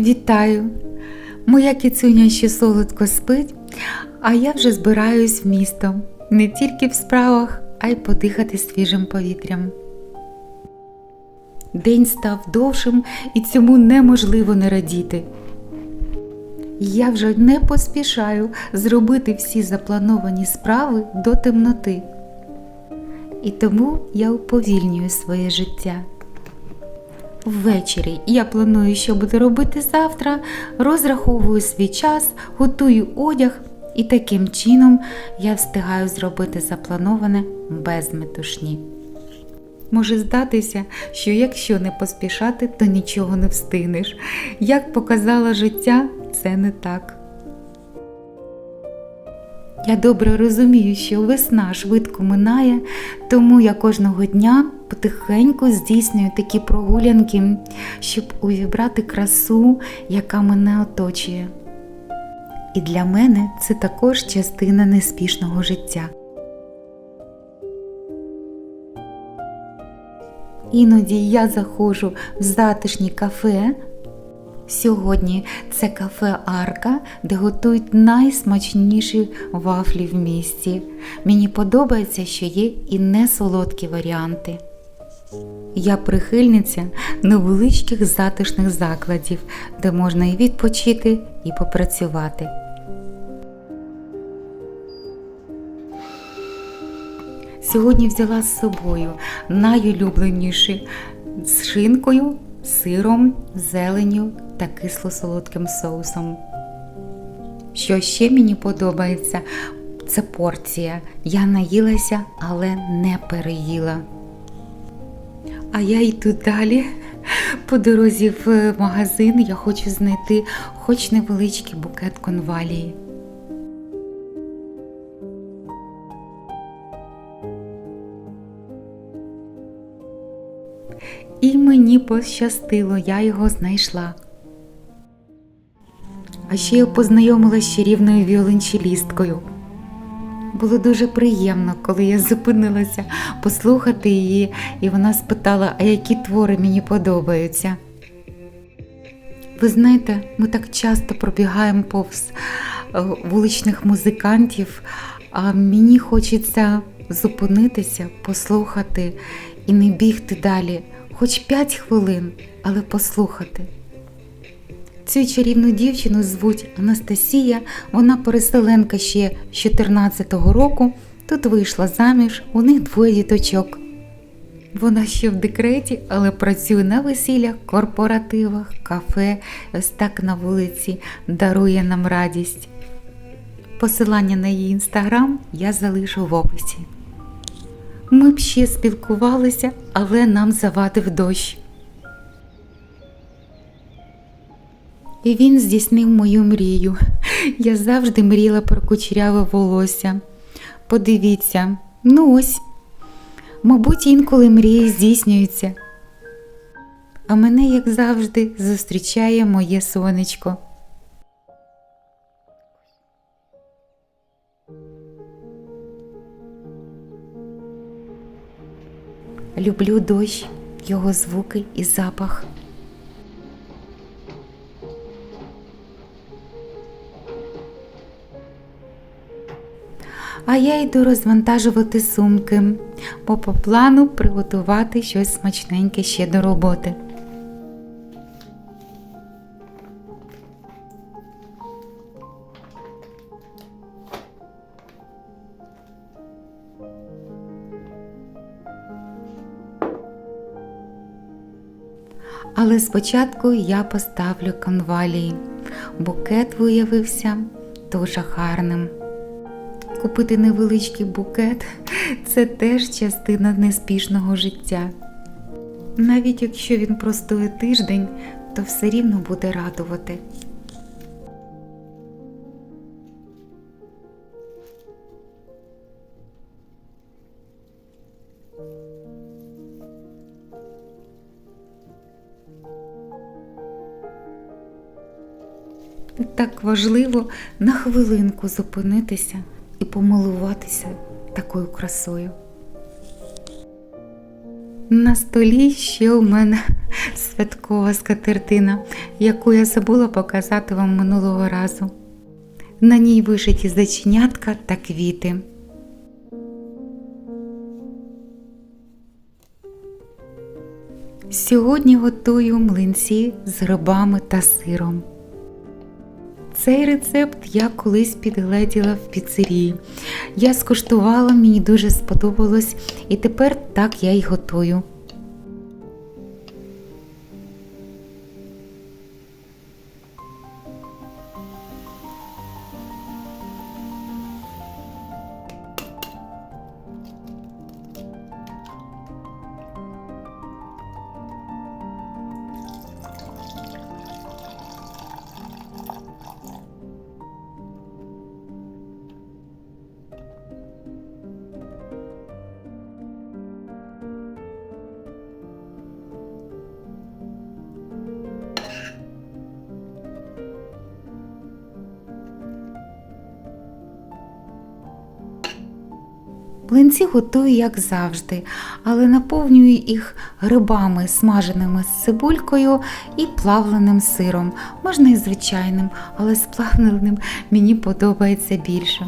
Вітаю! Моя кіцюня ще солодко спить, а я вже збираюсь в місто не тільки в справах, а й подихати свіжим повітрям. День став довшим і цьому неможливо не радіти. Я вже не поспішаю зробити всі заплановані справи до темноти. І тому я уповільнюю своє життя. Ввечері я планую, що буду робити завтра, розраховую свій час, готую одяг, і таким чином я встигаю зробити заплановане без метушні. Може здатися, що якщо не поспішати, то нічого не встигнеш. Як показало життя, це не так. Я добре розумію, що весна швидко минає, тому я кожного дня потихеньку здійснюю такі прогулянки, щоб увібрати красу, яка мене оточує. І для мене це також частина неспішного життя. Іноді я заходжу в затишні кафе. Сьогодні це кафе Арка, де готують найсмачніші вафлі в місті. Мені подобається, що є і несолодкі варіанти. Я прихильниця невеличких затишних закладів, де можна і відпочити, і попрацювати. Сьогодні взяла з собою найулюбленіші з шинкою, сиром, зеленю та кисло-солодким соусом. Що ще мені подобається, це порція. Я наїлася, але не переїла. А я йду далі. По дорозі в магазин я хочу знайти хоч невеличкий букет конвалії. Мені пощастило, я його знайшла. А ще я познайомилася з чарівною віолончелісткою. Було дуже приємно, коли я зупинилася послухати її, і вона спитала, а які твори мені подобаються. Ви знаєте, ми так часто пробігаємо повз е, вуличних музикантів, а мені хочеться зупинитися, послухати і не бігти далі, хоч 5 хвилин, але послухати. Цю чарівну дівчину звуть Анастасія, вона переселенка ще з 14-го року, тут вийшла заміж, у них двоє діточок. Вона ще в декреті, але працює на весіллях, корпоративах, кафе, ось так на вулиці, дарує нам радість. Посилання на її інстаграм я залишу в описі. Ми б ще спілкувалися, але нам завадив дощ. І він здійснив мою мрію. Я завжди мріяла про кучеряве волосся. Подивіться, ну ось, мабуть, інколи мрії здійснюються. А мене, як завжди, зустрічає моє сонечко. Люблю дощ, його звуки і запах. А я йду розвантажувати сумки, бо по плану приготувати щось смачненьке ще до роботи. Але спочатку я поставлю конвалії. Букет виявився дуже гарним. Купити невеличкий букет це теж частина неспішного життя. Навіть якщо він простоє тиждень, то все рівно буде радувати. Так важливо на хвилинку зупинитися і помилуватися такою красою. На столі ще у мене святкова скатертина, яку я забула показати вам минулого разу. На ній вишиті заченятка та квіти. Сьогодні готую млинці з грибами та сиром. Цей рецепт я колись підгледіла в піцерії. Я скуштувала, мені дуже сподобалось, і тепер так я й готую. Млинці готую, як завжди, але наповнюю їх грибами, смаженими з цибулькою і плавленим сиром. Можна і звичайним, але з плавленим мені подобається більше.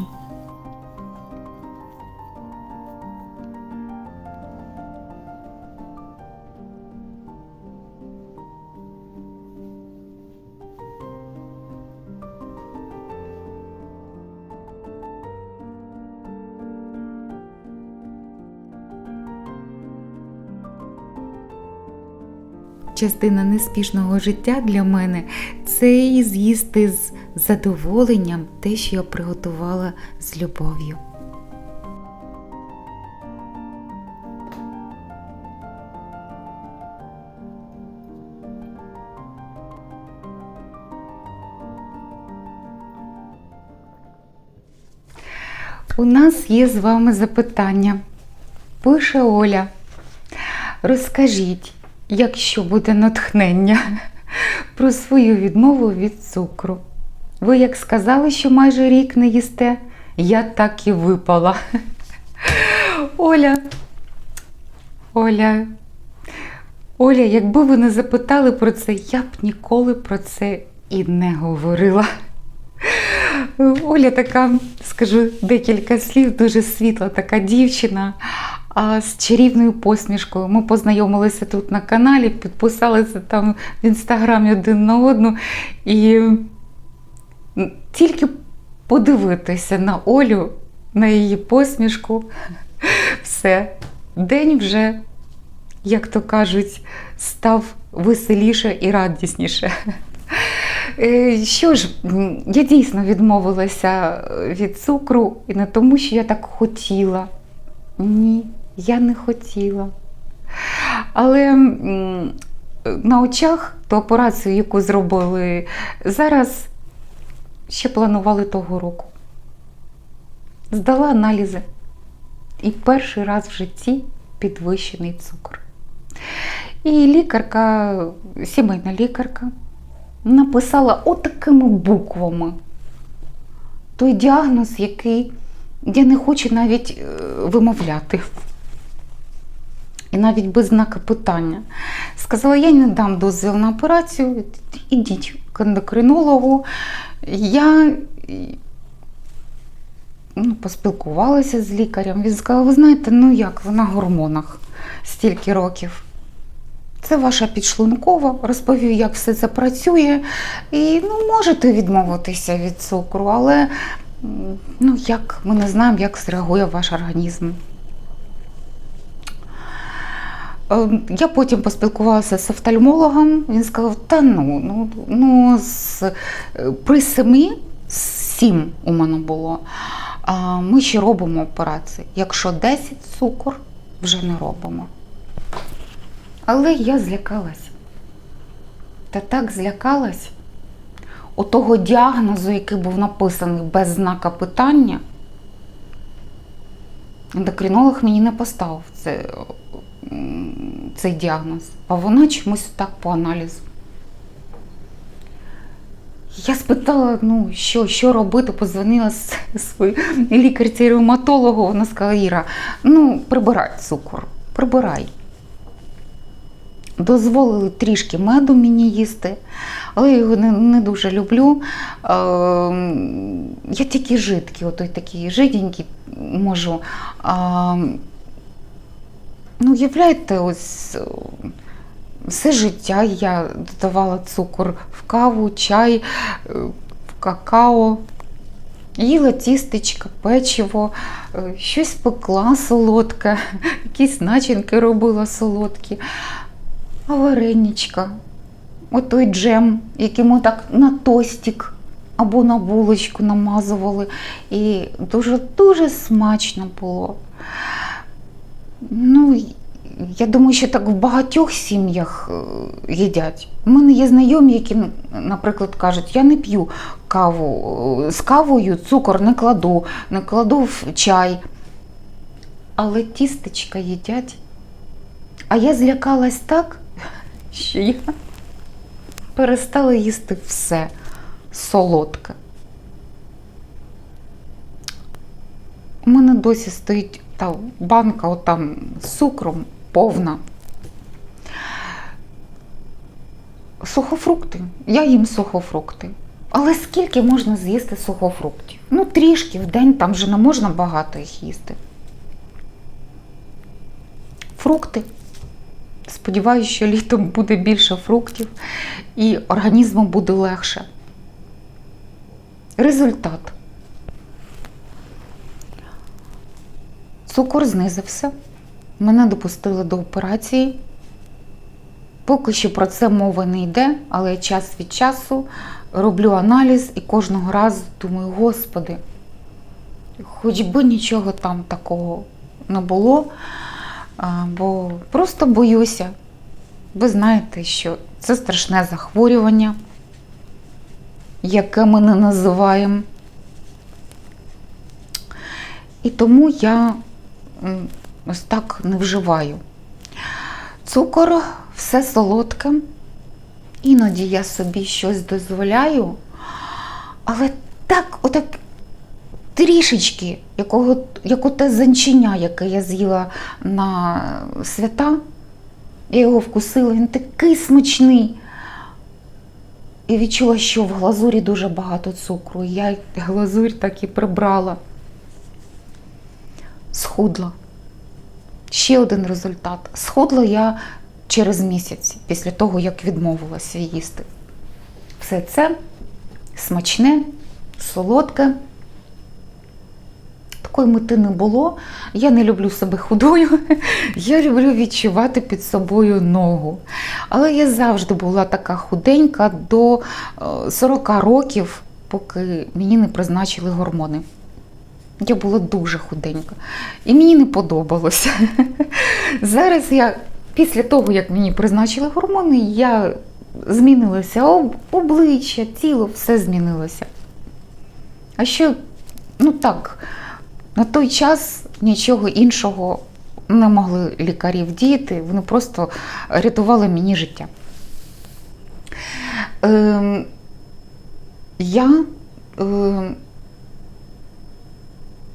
Частина неспішного життя для мене це і з'їсти з задоволенням те, що я приготувала з любов'ю. У нас є з вами запитання. Пише Оля. Розкажіть, якщо буде натхнення, про свою відмову від цукру. Ви як сказали, що майже рік не їсте, я так і випала. Оля, Оля, Оля, якби ви не запитали про це, я б ніколи про це і не говорила. Оля така, скажу декілька слів, дуже світла така дівчина з чарівною посмішкою. Ми познайомилися тут на каналі, підписалися там в інстаграмі один на одну. І тільки подивитися на Олю, на її посмішку, все, день вже, як то кажуть, став веселіше і радісніше. Е, Що ж, я дійсно відмовилася від цукру і не тому, що я так хотіла. Ні, я не хотіла. Але на очах ту операцію, яку зробили зараз, ще планували того року. Здала аналізи. І перший раз в житті підвищений цукор. І лікарка, сімейна лікарка, написала отакими буквами той діагноз, який я не хочу навіть е, вимовляти. І навіть без знака питання. Сказала, я не дам дозвіл на операцію, ідіть к ендокринологу. Я ну, поспілкувалася з лікарем. Він сказав, ви знаєте, ну як, ви на гормонах стільки років. Це ваша підшлункова, розповів, як все це працює. І ну, можете відмовитися від цукру, але ну, як ми не знаємо, як зреагує ваш організм. Е, Я потім поспілкувалася з офтальмологом. Він сказав: та ну, ну, ну з, е, при семи, сім у мене було. А ми ще робимо операції. Якщо 10 цукор, вже не робимо. Але я злякалась. Та так злякалась. Отого діагнозу, який був написаний без знака питання, ендокринолог мені не поставив це, цей діагноз, а вона чомусь так по аналізу. Я спитала, ну що, що робити, позвонила своїй лікарці ревматологу. Вона сказала, Іра, ну прибирай цукор, прибирай. дозволили трішки меду мені їсти, але я його не, не дуже люблю. Е, я тільки жидкий, отой такий жиденький можу. А, ну, уявляєте, ось е, все життя я додавала цукор в каву, чай, е, в какао. Їла тістечка, печиво, е, щось пекла солодке, якісь начинки робила солодкі, а вареничка, отой джем, який ми так на тостик або на булочку намазували. І дуже-дуже смачно було. Ну, я думаю, що так в багатьох сім'ях е, їдять. У мене є знайомі, які, наприклад, кажуть, я не п'ю каву. е, З кавою цукор не кладу, не кладу в чай. Але тістечка їдять. А я злякалась так, що я перестала їсти все солодке. У мене досі стоїть та банка отам з цукром повна. Сухофрукти. Я їм сухофрукти. Але скільки можна з'їсти сухофруктів? Ну, трішки в день, там же не можна багато їх їсти. Фрукти. Сподіваюся, що літом буде більше фруктів і організму буде легше. Результат. Цукор знизився. Мене допустили до операції. Поки що про це мова не йде, але час від часу роблю аналіз і кожного разу думаю, господи, хоч би нічого там такого не було, бо просто боюся. Ви знаєте, що це страшне захворювання, яке ми не називаємо. І тому я ось так не вживаю. Цукор все солодке. Іноді я собі щось дозволяю, але так, отак трішечки, як оте занчення, яке я з'їла на свята, я його вкусила, він такий смачний. І відчула, що в глазурі дуже багато цукру. Я глазурь так і прибрала. Схудла. Ще один результат. Схудла я через місяць після того, як відмовилася їсти. Все це смачне, солодке. Такої мети не було. Я не люблю себе худою. Я люблю відчувати під собою ногу. Але я завжди була така худенька до е, 40 років, поки мені не призначили гормони. Я була дуже худенька. І мені не подобалося. Зараз я, після того, як мені призначили гормони, я змінилася обличчя, тіло, все змінилося. А що, ну так, на той час нічого іншого не могли лікарі вдіяти, вони просто рятували мені життя. Ем, я, ем,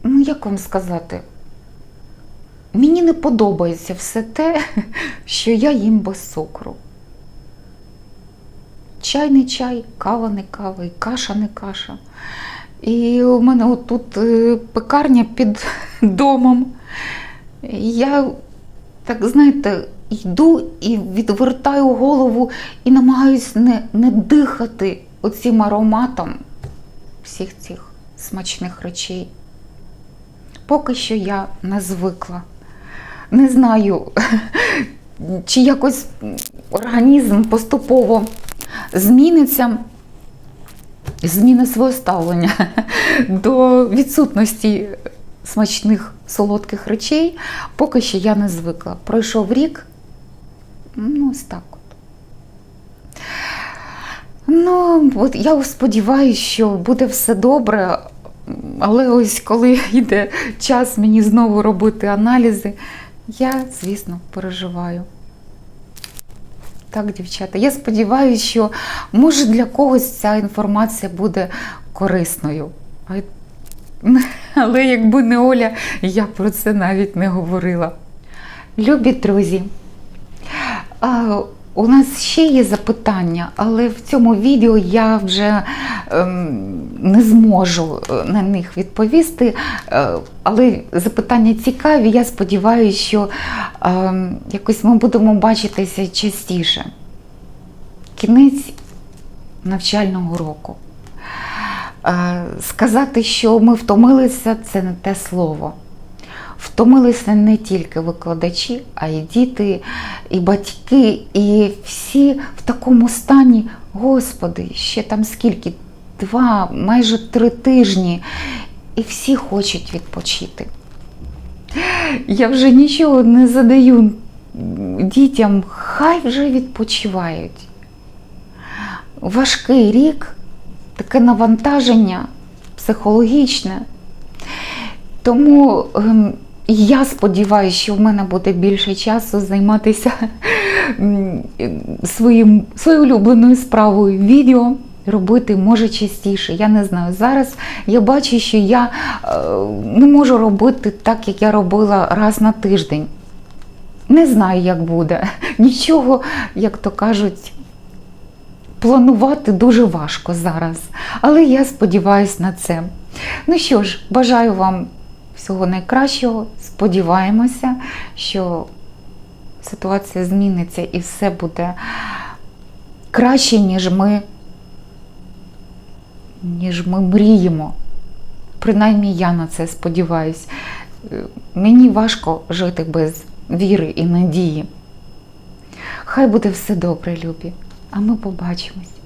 ну як вам сказати, мені не подобається все те, що я їм без цукру. Чай не чай, кава не кава, і каша не каша. І у мене отут е, пекарня під домом. Я так, знаєте, йду і відвертаю голову і намагаюсь не, не дихати оцим ароматом всіх цих смачних речей. Поки що я не звикла. Не знаю, чи якось організм поступово зміниться, змінить своє ставлення до відсутності смачних солодких речей, поки що я не звикла. Пройшов рік, ну, ось так. Ну, от я сподіваюся, що буде все добре, але ось коли йде час мені знову робити аналізи, я, звісно, переживаю. Так, дівчата, я сподіваюся, що може для когось ця інформація буде корисною. Але якби не Оля, я про це навіть не говорила. Любі друзі, у нас ще є запитання, але в цьому відео я вже ем, не зможу е, на них відповісти. Е, але запитання цікаві. Я сподіваюся, що ем, якось ми будемо бачитися частіше. Кінець навчального року. Е, Сказати, що ми втомилися, це не те слово. Втомилися не тільки викладачі, а й діти, і батьки, і всі в такому стані, Господи, ще там скільки? Два, майже три тижні, і всі хочуть відпочити. Я вже нічого не задаю дітям, хай вже відпочивають. Важкий рік, таке навантаження психологічне. Тому ем, я сподіваюся, що в мене буде більше часу займатися своїм, своєю улюбленою справою відео. Робити може частіше, я не знаю. Зараз я бачу, що я е, не можу робити так, як я робила раз на тиждень. Не знаю, як буде. Нічого, як то кажуть, планувати дуже важко зараз. Але я сподіваюся на це. Ну що ж, бажаю вам всього найкращого. Сподіваємося, що ситуація зміниться і все буде краще, ніж ми, ніж ми мріємо. Принаймні я на це сподіваюся. Мені важко жити без віри і надії. Хай буде все добре, любі, а ми побачимось.